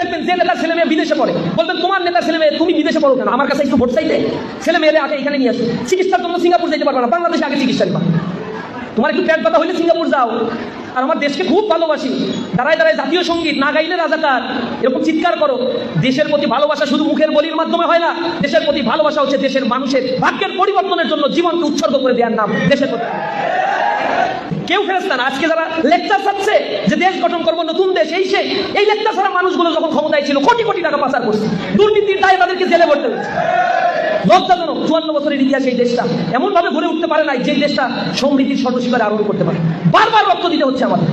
দেখবেন যে নেতার ছেলে মেয়ে বিদেশে পড়ে। বলবেন তোমার নেতার ছেলে মেয়ে, তুমি বিদেশে পড়ো কেন? আমার কাছে একটু ভোট চাইতে। ছেলে মেয়েরে আগে এখানে নিয়ে আসো। চিকিৎসার জন্য সিঙ্গাপুর যেতে পারবে না। বাংলাদেশে আগে চিকিৎসা নিবা। তোমার একটু পেট ব্যথা হইলে সিঙ্গাপুর যাও। আর আমার দেশকে খুব ভালোবাসি। দাঁড়ায় দাঁড়ায় জাতীয় সংগীত, না গাইলে রাজাকার। এরকম চিৎকার করো। দেশের প্রতি ভালোবাসা শুধু মুখের বলির মাধ্যমে হয় না, দেশের প্রতি ভালোবাসা হচ্ছে দেশের মানুষের ভাগ্যের পরিবর্তনের জন্য জীবনকে উৎসর্গ করে দেওয়ার নাম দেশের প্রতি। কেউ ফেরেস্তা না। আজকে যারা লেকচার ছাড়ছে, যে দেশ গঠন করব, নতুন দেশ, এই সেই, এই লেকচার ছাড়া মানুষগুলো যখন ক্ষমতায় ছিল, কোটি কোটি টাকা পাচার করছে। দুর্নীতির দায়ে তাদেরকে জেলে ভরতে হয়েছে লজ্জাজনক, চুয়ান্ন বছরের ইতিহাস এই দেশটা। এমন ভাবে গড়ে উঠতে পারে নাই যে দেশটা সমৃদ্ধির সর্বশিকারে আরোহণ করতে পারে। বারবার রক্ত দিতে হচ্ছে আমাদের।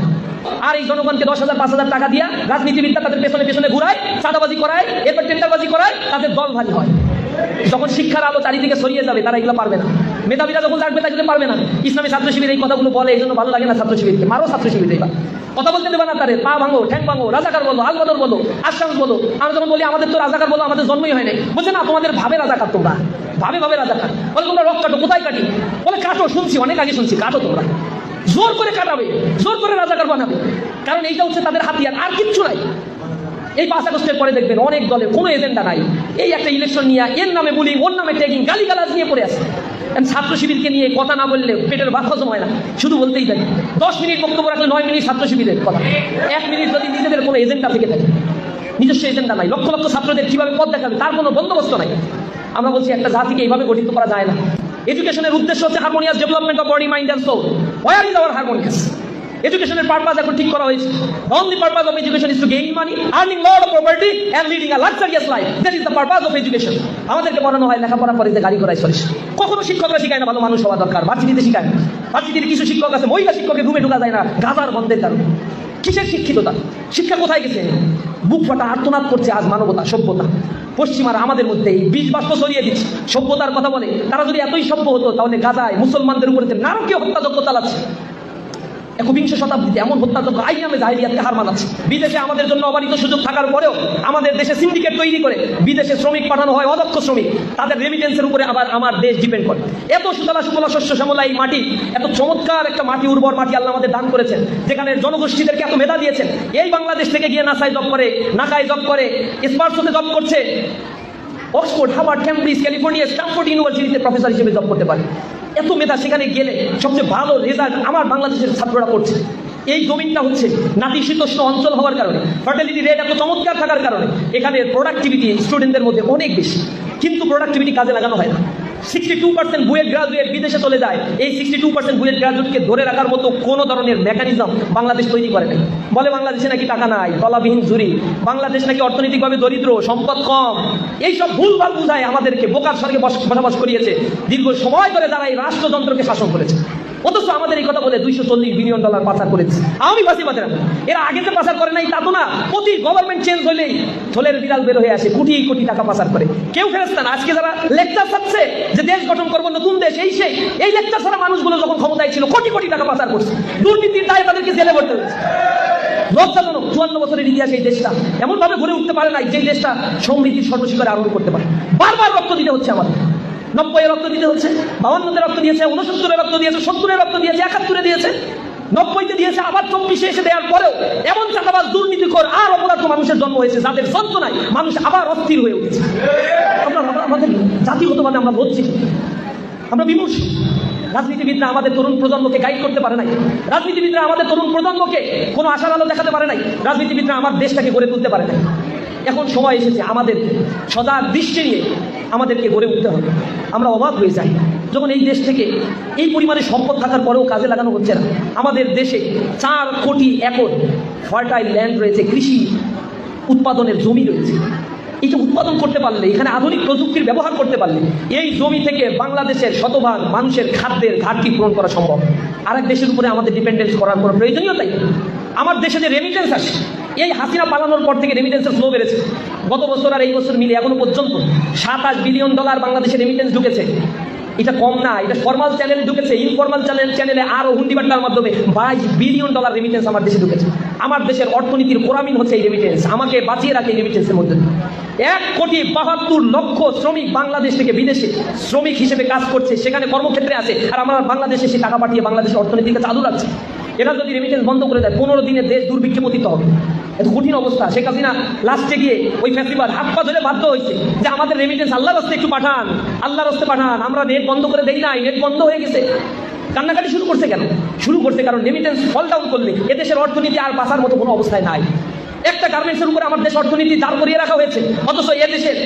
আর এই জনগণকে দশ হাজার, পাঁচ হাজার টাকা দিয়া রাজনীতিবিদরা তাদের পেছনে পেছনে ঘুরায়, চাঁদাবাজি করায়, এরপর টেন্ডারবাজি করায়, তাদের দল ভারী হয়। যখন শিক্ষার আলো চারিদিকে সরিয়ে যাবে, তারা এগুলো পারবে না। মেধাবীরা যখন জানবে তাই জন্য পারবে না। ইসলামী ছাত্র শিবির এই কথাগুলো বলে, এই জন্য ভালো লাগে না ছাত্র শিবিরকে মারো ছাত্র শিবির এবার কথা বলতে দেবে না তারে। পা ভাঙো, ঠ্যাং ভাঙো, রাজাকার বলো, আলবদর বলো আশ্বাস বলো। আমরা যখন বলি, আমাদের তো রাজাকার বলো, আমাদের জন্মই হয় নাই। বলছে না? তোমাদের ভাবে রাজাকার তোমরা। ভাবে ভাবে রাজাকার। বলে, তোমরা রক কাটো, কোথায় কাটি? বলে, কাটো, শুনছি, অনেক আগে শুনছি, কাটো তোমরা। জোর করে কাটাবে, জোর করে রাজাকার বানাবে। কারণ এইটা হচ্ছে তাদের হাতিয়ার, আর কিচ্ছু নাই। এই পাঁচ আগস্টের পরে দেখবেন অনেক দলের কোনো এজেন্ডা নাই। এই একটা ইলেকশন নিয়ে এর নামে বলি, ওর নামে ট্যাগিং গালি গালাজ নিয়ে পড়ে আছে। ছাত্র শিবিরকে নিয়ে কথা না বললে পেটের ভাত হজম হয় না। শুধু বলতেই থাকি, দশ মিনিট বক্তব্য রাখলে নয় মিনিট ছাত্র শিবিরের কথা। এক মিনিট যদি নিজেদের কোনো এজেন্ডা থেকে থাকে, নিজস্ব এজেন্ডা নাই, লক্ষ লক্ষ ছাত্রদের কীভাবে পথ দেখাবে, তার কোনো বন্দোবস্ত নাই। আমরা বলছি, একটা জাতিকে এইভাবে গঠিত করা যায় না। এডুকেশনের উদ্দেশ্য হচ্ছে harmonious development of body mind and soul where is our harmonious এডুকেশনের পারপাস এখন ঠিক করা হয়েছে। Only purpose of education is to gain money earning lot of property and leading a luxurious life that is the purpose of education আমাদেরকে পড়ানো হয়, লেখাপড়া করে, যে গাড়ি করাই চলিস কখনো শিক্ষকরা শিখায় না, ভালো মানুষ হওয়া দরকার। ভার্সিটিতে শিখায় ভার্সিটির কিছু শিক্ষক আছে, মহিলা শিক্ষকের রুমে ঢুকা যায় না গাজার বন্ধের কারণে। কিসের শিক্ষিততা? শিক্ষা কোথায় গেছে? বুক ফাটা আর্তনাদ করছে আজ মানবতা, সভ্যতা। পশ্চিমারা আমাদের মধ্যে এই বীজ বাষ্প ছড়িয়ে দিচ্ছে। সভ্যতার কথা বলে, তারা যদি এতই সভ্য হতো, তাহলে গাজায় মুসলমানদের উপরে নারকীয় হত্যাযজ্ঞ চালাচ্ছে একবিংশ শতাব্দীতে এমন হত্যাযজ্ঞ আই নামে জাহিলিয়াতকে হার মানাচ্ছে। বিদেশে আমাদের জন্য অবারিত সুযোগ থাকার পরেও আমাদের দেশে সিন্ডিকেট তৈরি করে বিদেশে শ্রমিক পাঠানো হয়, অদক্ষ শ্রমিক। তাদের রেমিটেন্সের উপরে আবার আমার দেশ ডিপেন্ড করে। এত সুতলা সুতলা শস্য শ্যামলা এই মাটি, এত চমৎকার একটা মাটি, উর্বর মাটি আল্লাহ আমাদের দান করেছেন, যেখানে জনগোষ্ঠীদেরকে এত মেধা দিয়েছেন। এই বাংলাদেশ থেকে গিয়ে নাসায় জব করে, নাকায় জব করে, স্পার্সোতে জব করছে। Oxford, Harvard Cambridge California, Stanford ইউনিভার্সিটিতে প্রফেসর হিসেবে জব করতে পারে। এত মেধা সেখানে গেলে সবচেয়ে ভালো রেজাল্ট আমার বাংলাদেশের ছাত্ররা করছে। এই জমিনটা হচ্ছে নাতিশীতোষ্ণ অঞ্চল হওয়ার কারণে ফার্টিলিটি রেট এত চমৎকার থাকার কারণে এখানে প্রোডাক্টিভিটি স্টুডেন্টদের মধ্যে অনেক বেশি। কিন্তু প্রোডাক্টিভিটি কাজে লাগানো হয় না। Sixty two percent BUET graduate বিদেশে চলে যায়। এই সিক্সটি টু পার্সেন্ট বুয়েট গ্রাজুয়েটকে ধরে রাখার মতো কোনো ধরনের মেকানিজম বাংলাদেশ তৈরি করে নাই। বলে বাংলাদেশে নাকি টাকা নাই, তলাবিহীন জুরি বাংলাদেশ নাকি অর্থনৈতিকভাবে দরিদ্র, সম্পদ কম। এইসব ভুলভাল বুঝায় আমাদেরকে বোকার সঙ্গে বস- বসবাস করিয়েছে। দীর্ঘ সময় ধরে যারা এই রাষ্ট্রযন্ত্রকে শাসন করেছে। অথচ আমাদের এই কথা বলে দুইশো চল্লিশ বিলিয়ন ডলার পাচার করেছে। আমি বাজার। এরা আগে যে পাচার করে নাই, তা তো না। প্রতি গভর্নমেন্ট চেঞ্জ হলেই থলের বিড়াল বের হয়ে আসে, কোটি কোটি টাকা পাচার করে। কেউ ফেরস্তা না। আজকে যারা লেকচার ছাড়ছে যে দেশ গঠন করব, নতুন দেশ, এই সেই, এই লেকচার ছাড়া মানুষগুলো যখন ক্ষমতায় ছিল, কোটি কোটি টাকা পাচার করছে। দুর্নীতির দায়ে তাদেরকে জেলে ভরতে হয়েছে। লজ্জাজনক, চুয়ান্ন বছরের ইতিহাস এই দেশটা। এমন ভাবে গড়ে উঠতে পারে নাই যে দেশটা সমৃদ্ধির সর্বশিকারে আরোহণ করতে পারে। বারবার রক্ত দিতে হচ্ছে আমাদের। নব্বই রক্ত দিতে হচ্ছে, বাউন্নতে রক্ত দিয়েছে উনসত্তরে রক্ত দিয়েছে, সত্তরে রক্ত দিয়েছে, একাত্তরে দিয়েছে, নব্বইতে দিয়েছে, আবার চব্বিশে এসে দেওয়ার পরেও এমন চাঁদাবাজ দুর্নীতিকর আর অপরাধ মানুষের জন্ম হয়েছে, যাদের যন্ত্রণায় মানুষ আবার অস্থির হয়ে উঠেছে। আমরা আমাদের জাতিগতভাবে আমরা লজ্জিত আমরা বিমুষ। রাজনীতিবিদরা আমাদের তরুণ প্রজন্মকে গাইড করতে পারে নাই। রাজনীতিবিদরা আমাদের তরুণ প্রজন্মকে কোনো আশার আলো দেখাতে পারে নাই। রাজনীতিবিদরা আমার দেশটাকে গড়ে তুলতে পারে নাই। এখন সময় এসেছে আমাদের সজাগ দৃষ্টি নিয়ে আমাদেরকে গড়ে উঠতে হবে। আমরা অবাক হয়ে যাই। যখন এই দেশ থেকে এই পরিমাণে সম্পদ থাকার পরেও কাজে লাগানো হচ্ছে না, আমাদের দেশে চার কোটি একর ফার্টাইল ল্যান্ড রয়েছে, কৃষি উৎপাদনের জমি রয়েছে। এটা উৎপাদন করতে পারলে, এখানে আধুনিক প্রযুক্তির ব্যবহার করতে পারলে, এই জমি থেকে বাংলাদেশের শতভাগ মানুষের খাদ্যের ঘাটতি পূরণ করা সম্ভব। আর এক দেশের উপরে আমাদের ডিপেন্ডেন্স করার কোনো প্রয়োজনীয়তাই। আমার দেশে যে রেমিটেন্স আসে এই হাসিনা পালানোর পর থেকে রেমিটেন্সের ফ্লো বেড়েছে। গত বছর আর এই বছর মিলে এখনও পর্যন্ত সাতাশ বিলিয়ন ডলার বাংলাদেশে রেমিটেন্স ঢুকেছে। এটা কম না, এটা ফর্মাল চ্যানেলে ঢুকেছে ইনফর্মাল চ্যানেল চ্যানেলে আরও হুন্ডিবাট্টার মাধ্যমে বাইশ বিলিয়ন ডলার রেমিটেন্স আমার দেশে ঢুকেছে। আমার দেশের অর্থনীতির কোরামিন হচ্ছে এই রেমিটেন্স আমাকে বাঁচিয়ে রাখে এই রেমিটেন্সের মধ্যে। এক কোটি বাহাত্তর লক্ষ শ্রমিক বাংলাদেশ থেকে বিদেশে শ্রমিক হিসেবে কাজ করছে, সেখানে কর্মক্ষেত্রে আছে, আর আমরা বাংলাদেশে সে টাকা পাঠিয়ে বাংলাদেশের অর্থনীতিকে চালু রাখছে এরা যদি রেমিটেন্স বন্ধ করে দেয়, পনেরো দিনে দেশ দুর্ভিক্ষে পতিত হবে। এত কঠিন অবস্থা। শেখ হাসিনা লাস্টে গিয়ে ওই ফেস্টিভাল হাত পা ধরে বাধ্য হয়েছে যে আমাদের রেমিটেন্স আল্লাহর রাস্তে একটু পাঠান, আল্লাহর রাস্তে পাঠান। আমরা নেট বন্ধ করে দেই নাই নেট বন্ধ হয়ে গেছে। কান্নাকাটি শুরু করছে কেন? শুরু করছে কারণ রেমিটেন্স ফল ডাউন করলে এদেশের অর্থনীতি আর বাঁচার মতো কোনো অবস্থায় নাই। একটা গার্মেন্টসের উপরে আমার দেশ অর্থনীতি দাঁড় করিয়ে রাখা হয়েছে। অথচ এ দেশের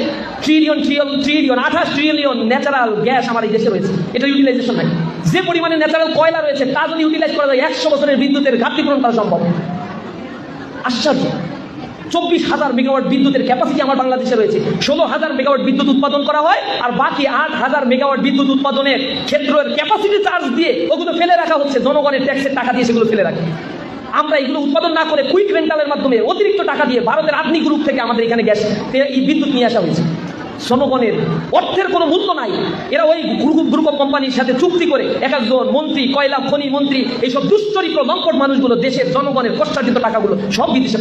ট্রিলিয়ন ট্রিলিয়ন ট্রিলিয়ন আঠাশ ট্রিলিয়ন ন্যাচারাল গ্যাস আমার এই দেশে রয়েছে। এটা ইউটিলাইজেশন নাই। যে পরিমাণে ন্যাচারাল কয়লা রয়েছে, তা যদি ইউটিলাইজ করা যায়, একশো বছরের বিদ্যুতের ঘাটতি পূরণ করা সম্ভব। আশ্চর্য। চব্বিশ হাজার মেগাওয়াট বিদ্যুতের ক্যাপাসিটি আমার বাংলাদেশে রয়েছে। ষোলো হাজার মেগাওয়াট বিদ্যুৎ উৎপাদন করা হয়, আর বাকি আট হাজার মেগাওয়াট বিদ্যুৎ উৎপাদনের ক্ষেত্রের ক্যাপাসিটি চার্জ দিয়ে ওগুলো ফেলে রাখা হচ্ছে, জনগণের ট্যাক্সের টাকা দিয়ে সেগুলো ফেলে রাখে। আমরা এগুলো উৎপাদন না করে কুইক রেন্টালের মাধ্যমে অতিরিক্ত টাকা দিয়ে ভারতের আধুনিক গ্রুপ থেকে আমাদের এখানে গ্যাস এই বিদ্যুৎ নিয়ে আসা হয়েছে। জনগণের অর্থের কোনো মূল্য নাই। এরা ওই গ্রুপ কোম্পানির সাথে চুক্তি করে এক একজন মন্ত্রী, কয়লা খনি মন্ত্রী, এইসব দুশ্চরিত্র, লম্পট মানুষগুলো দেশের জনগণের কষ্টার্জিত টাকাগুলো সব বিদেশে